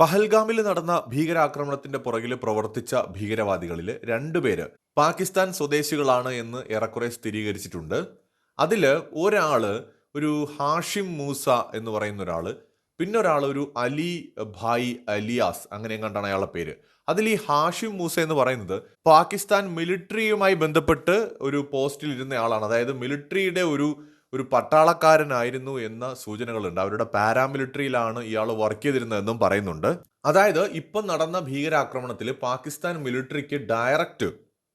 പഹൽഗാമിൽ നടന്ന ഭീകരാക്രമണത്തിന്റെ പുറകിൽ പ്രവർത്തിച്ച ഭീകരവാദികളിൽ രണ്ടുപേര് പാകിസ്ഥാൻ സ്വദേശികളാണ് എന്ന് ഏറെക്കുറെ സ്ഥിരീകരിച്ചിട്ടുണ്ട്. അതിൽ ഒരാൾ ഒരു ഹാഷിം മൂസ എന്ന് പറയുന്ന ഒരാൾ പിന്നെ ഒരാൾ ഒരു അലി ഭായ് അലിയാസ് അങ്ങനെ കണ്ടാണ് അയാളുടെ പേര്. അതിൽ ഈ ഹാഷിം മൂസ എന്ന് പറയുന്നത് പാകിസ്ഥാൻ മിലിറ്ററിയുമായി ബന്ധപ്പെട്ട് ഒരു പോസ്റ്റിൽ ഇരുന്ന ആളാണ്. അതായത് മിലിറ്ററിയുടെ ഒരു ഒരു പട്ടാളക്കാരനായിരുന്നു എന്ന സൂചനകളുണ്ട്. അവരുടെ പാരാമിലിറ്ററിയിലാണ് ഇയാൾ വർക്ക് ചെയ്തിരുന്നതെന്നും പറയുന്നുണ്ട്. അതായത് ഇപ്പം നടന്ന ഭീകരാക്രമണത്തിൽ പാകിസ്ഥാൻ മിലിറ്ററിക്ക് ഡയറക്റ്റ്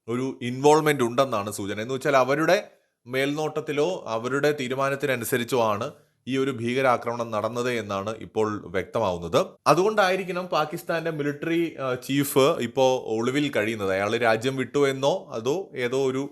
ഒരു ഇൻവോൾവ്മെന്റ് ഉണ്ടെന്നാണ് സൂചന. എന്ന് വെച്ചാൽ അവരുടെ മേൽനോട്ടത്തിലോ അവരുടെ തീരുമാനത്തിനനുസരിച്ചോ ആണ് ഈ ഒരു ഭീകരാക്രമണം നടന്നത് എന്നാണ് ഇപ്പോൾ വ്യക്തമാവുന്നത്. അതുകൊണ്ടായിരിക്കണം പാകിസ്ഥാന്റെ മിലിറ്ററി ചീഫ് ഇപ്പോൾ ഒളിവിൽ കഴിയുന്നത്. അയാൾ രാജ്യം വിട്ടു എന്നോ അതോ ഏതോ ഒരു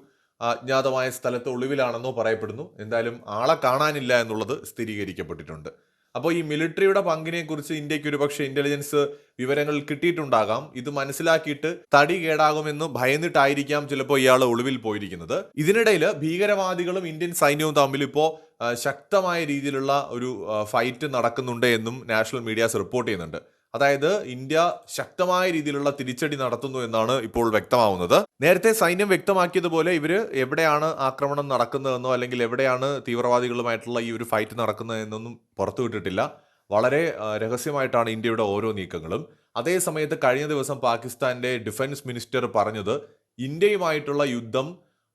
അജ്ഞാതമായ സ്ഥലത്ത് ഒളിവിലാണെന്നോ പറയപ്പെടുന്നു. എന്തായാലും ആളെ കാണാനില്ല എന്നുള്ളത് സ്ഥിരീകരിക്കപ്പെട്ടിട്ടുണ്ട്. അപ്പോൾ ഈ മിലിറ്ററിയുടെ പങ്കിനെക്കുറിച്ച് ഇന്ത്യയ്ക്ക് ഒരു പക്ഷേ ഇന്റലിജൻസ് വിവരങ്ങൾ കിട്ടിയിട്ടുണ്ടാകാം. ഇത് മനസ്സിലാക്കിയിട്ട് തടി കേടാകുമെന്ന് ഭയന്നിട്ടായിരിക്കാം ചിലപ്പോൾ ഇയാൾ ഒളിവിൽ പോയിരിക്കുന്നത്. ഇതിനിടയിൽ ഭീകരവാദികളും ഇന്ത്യൻ സൈന്യവും തമ്മിൽ ഇപ്പോൾ ശക്തമായ രീതിയിലുള്ള ഒരു ഫൈറ്റ് നടക്കുന്നുണ്ട് എന്നും നാഷണൽ മീഡിയാസ് റിപ്പോർട്ട് ചെയ്യുന്നുണ്ട്. അതായത് ഇന്ത്യ ശക്തമായ രീതിയിലുള്ള തിരിച്ചടി നടത്തുന്നു എന്നാണ് ഇപ്പോൾ വ്യക്തമാവുന്നത്. നേരത്തെ സൈന്യം വ്യക്തമാക്കിയതുപോലെ ഇവർ എവിടെയാണ് ആക്രമണം നടക്കുന്നതെന്നോ അല്ലെങ്കിൽ എവിടെയാണ് തീവ്രവാദികളുമായിട്ടുള്ള ഈ ഒരു ഫൈറ്റ് നടക്കുന്നതെന്നൊന്നും പുറത്തുവിട്ടിട്ടില്ല വളരെ രഹസ്യമായിട്ടാണ് ഇന്ത്യയുടെ ഓരോ നീക്കങ്ങളും. അതേ സമയത്ത് കഴിഞ്ഞ ദിവസം പാകിസ്ഥാന്റെ ഡിഫൻസ് മിനിസ്റ്റർ പറഞ്ഞത് ഇന്ത്യയുമായിട്ടുള്ള യുദ്ധം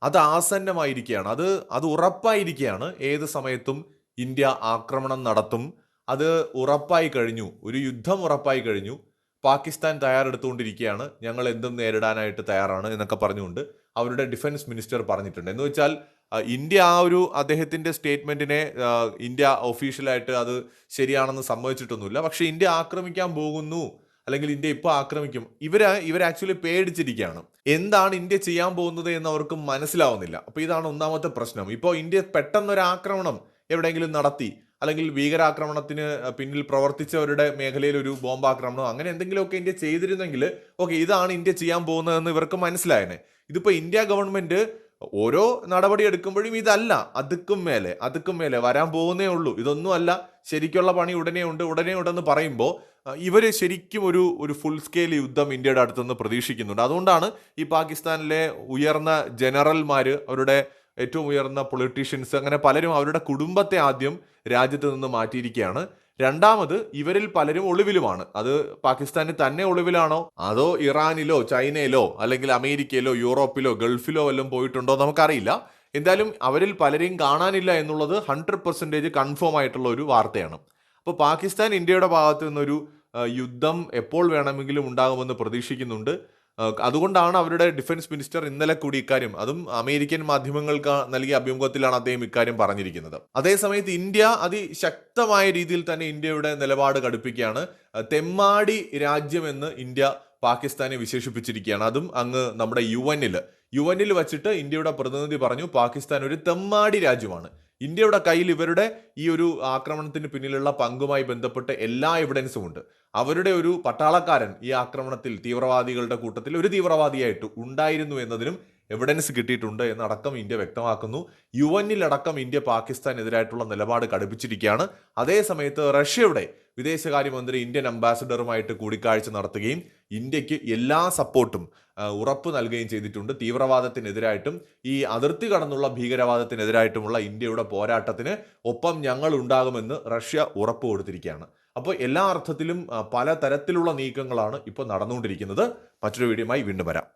അത് ആസന്നമായിരിക്കുകയാണ്. അത് അത് ഉറപ്പായിരിക്കുകയാണ്. ഏത് സമയത്തും ഇന്ത്യ ആക്രമണം നടത്തും അത് ഉറപ്പായി കഴിഞ്ഞു. ഒരു യുദ്ധം ഉറപ്പായി കഴിഞ്ഞു. പാകിസ്ഥാൻ തയ്യാറെടുത്തുകൊണ്ടിരിക്കുകയാണ്. ഞങ്ങൾ എന്തും നേരിടാനായിട്ട് തയ്യാറാണ് എന്നൊക്കെ പറഞ്ഞുകൊണ്ട് അവരുടെ ഡിഫൻസ് മിനിസ്റ്റർ പറഞ്ഞിട്ടുണ്ട്. എന്ന് വെച്ചാൽ ഇന്ത്യ ആ ഒരു അദ്ദേഹത്തിന്റെ സ്റ്റേറ്റ്മെന്റിനെ ഇന്ത്യ ഒഫീഷ്യലായിട്ട് അത് ശരിയാണെന്ന് സമ്മതിച്ചിട്ടൊന്നുമില്ല. പക്ഷേ ഇന്ത്യ ആക്രമിക്കാൻ പോകുന്നു. അല്ലെങ്കിൽ ഇന്ത്യ ഇപ്പോൾ ആക്രമിക്കും. ഇവർ ഇവർ ആക്ച്വലി പേടിച്ചിരിക്കുകയാണ്. എന്താണ് ഇന്ത്യ ചെയ്യാൻ പോകുന്നത് എന്ന് അവർക്ക് മനസ്സിലാവുന്നില്ല. അപ്പോൾ ഇതാണ് ഒന്നാമത്തെ പ്രശ്നം. ഇപ്പോൾ ഇന്ത്യ പെട്ടെന്നൊരു ആക്രമണം എവിടെയെങ്കിലും നടത്തി. അല്ലെങ്കിൽ ഭീകരാക്രമണത്തിന് പിന്നിൽ പ്രവർത്തിച്ചവരുടെ മേഖലയിൽ ഒരു ബോംബാക്രമണം അങ്ങനെ എന്തെങ്കിലുമൊക്കെ ഇന്ത്യ ചെയ്തിരുന്നെങ്കിൽ ഓക്കെ ഇതാണ് ഇന്ത്യ ചെയ്യാൻ പോകുന്നതെന്ന് ഇവർക്ക് മനസ്സിലായനെ. ഇതിപ്പോൾ ഇന്ത്യ ഗവൺമെന്റ് ഓരോ നടപടി എടുക്കുമ്പോഴും ഇതല്ല. അതുക്കും മേലെ അതുക്കും മേലെ വരാൻ പോകുന്നേ ഉള്ളൂ. ഇതൊന്നും അല്ല. ശരിക്കുള്ള പണി ഉടനെ ഉണ്ട് ഉടനെ ഉണ്ടെന്ന് പറയുമ്പോൾ ഇവർ ശരിക്കും ഒരു ഒരു ഫുൾ സ്കെയിൽ യുദ്ധം ഇന്ത്യയുടെ അടുത്തുനിന്ന് പ്രതീക്ഷിക്കുന്നുണ്ട്. അതുകൊണ്ടാണ് ഈ പാകിസ്ഥാനിലെ ഉയർന്ന ജനറൽമാർ അവരുടെ ഏറ്റവും ഉയർന്ന പൊളിറ്റീഷ്യൻസ് അങ്ങനെ പലരും അവരുടെ കുടുംബത്തെ ആദ്യം രാജ്യത്ത് നിന്ന് മാറ്റിയിരിക്കുകയാണ്. രണ്ടാമത് ഇവരിൽ പലരും ഒളിവിലുമാണ്. അത് പാകിസ്ഥാനിൽ തന്നെ ഒളിവിലാണോ? അതോ ഇറാനിലോ ചൈനയിലോ അല്ലെങ്കിൽ അമേരിക്കയിലോ യൂറോപ്പിലോ ഗൾഫിലോ വല്ലതും പോയിട്ടുണ്ടോ നമുക്കറിയില്ല. എന്തായാലും അവരിൽ പലരെയും കാണാനില്ല എന്നുള്ളത് ഹൺഡ്രഡ് പെർസെന്റേജ് കൺഫേം ആയിട്ടുള്ള ഒരു വാർത്തയാണ്. അപ്പോൾ പാകിസ്ഥാൻ ഇന്ത്യയുടെ ഭാഗത്തു നിന്നൊരു യുദ്ധം എപ്പോൾ വേണമെങ്കിലും ഉണ്ടാകുമെന്ന് പ്രതീക്ഷിക്കുന്നുണ്ട്. അതുകൊണ്ടാണ് അവരുടെ ഡിഫൻസ് മിനിസ്റ്റർ ഇന്നലെ കൂടി ഇക്കാര്യം അതും അമേരിക്കൻ മാധ്യമങ്ങൾക്ക് നൽകിയ അഭിമുഖത്തിലാണ് അദ്ദേഹം ഇക്കാര്യം പറഞ്ഞിരിക്കുന്നത്. അതേസമയത്ത് ഇന്ത്യ അതിശക്തമായ രീതിയിൽ തന്നെ ഇന്ത്യയുടെ നിലപാട് കടുപ്പിക്കുകയാണ്. തെമ്മാടി രാജ്യമെന്ന് ഇന്ത്യ പാകിസ്ഥാനെ വിശേഷിപ്പിച്ചിരിക്കുകയാണ്. അതും അങ്ങ് നമ്മുടെ യു എന്നിൽ യു എനിൽ വച്ചിട്ട് ഇന്ത്യയുടെ പ്രതിനിധി പറഞ്ഞു പാകിസ്ഥാൻ ഒരു തെമ്മാടി രാജ്യമാണ്. ഇന്ത്യയുടെ കയ്യിൽ ഇവരുടെ ഈ ഒരു ആക്രമണത്തിന് പിന്നിലുള്ള പങ്കുമായി ബന്ധപ്പെട്ട് എല്ലാ എവിഡൻസും ഉണ്ട്. അവരുടെ ഒരു പട്ടാളക്കാരൻ ഈ ആക്രമണത്തിൽ തീവ്രവാദികളുടെ കൂട്ടത്തിൽ ഒരു തീവ്രവാദിയായിട്ട് ഉണ്ടായിരുന്നു എന്നതിനും എവിഡൻസ് കിട്ടിയിട്ടുണ്ട് എന്നടക്കം ഇന്ത്യ വ്യക്തമാക്കുന്നു. യു എന്നിലടക്കം ഇന്ത്യ പാകിസ്ഥാൻ എതിരായിട്ടുള്ള നിലപാട് കടുപ്പിച്ചിരിക്കുകയാണ്. അതേസമയത്ത് റഷ്യയുടെ വിദേശകാര്യമന്ത്രി ഇന്ത്യൻ അംബാസഡറുമായിട്ട് കൂടിക്കാഴ്ച നടത്തുകയും ഇന്ത്യയ്ക്ക് എല്ലാ സപ്പോർട്ടും ഉറപ്പ് നൽകുകയും ചെയ്തിട്ടുണ്ട്. തീവ്രവാദത്തിനെതിരായിട്ടും ഈ അതിർത്തി കടന്നുള്ള ഭീകരവാദത്തിനെതിരായിട്ടുമുള്ള ഇന്ത്യയുടെ പോരാട്ടത്തിന് ഒപ്പം ഞങ്ങൾ ഉണ്ടാകുമെന്ന് റഷ്യ ഉറപ്പ് കൊടുത്തിരിക്കുകയാണ്. അപ്പോൾ എല്ലാ അർത്ഥത്തിലും പല തരത്തിലുള്ള നീക്കങ്ങളാണ് ഇപ്പോൾ നടന്നുകൊണ്ടിരിക്കുന്നത്. മറ്റൊരു വീഡിയോയുമായി വീണ്ടും വരാം.